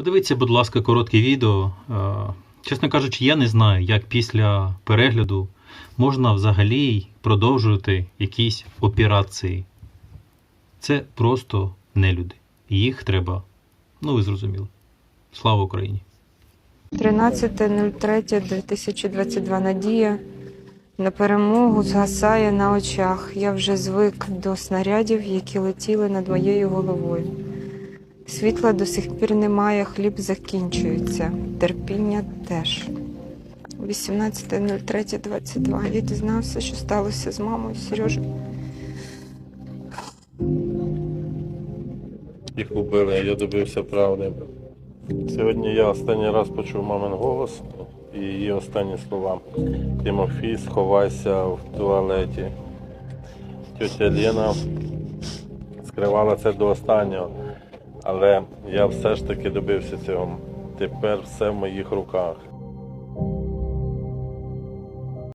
Подивіться, будь ласка, коротке відео. Е, Чесно кажучи, я не знаю, як після перегляду можна взагалі продовжувати якісь операції. Це просто нелюди. Їх треба. Ну, ви зрозуміли. Слава Україні! 13.03.2022 Надія на перемогу згасає на очах. Я вже звик до снарядів, які летіли над моєю головою. Світла до сих пір немає, хліб закінчується, терпіння теж. 18.03.22 я дізнався, що сталося з мамою Сережею. Їх убили, я добився правди. Сьогодні я останній раз почув мамин голос і її останні слова. Тимофій, сховайся в туалеті. Тетя Лена скривала це до останнього, але я все ж таки добився цього. Тепер все в моїх руках.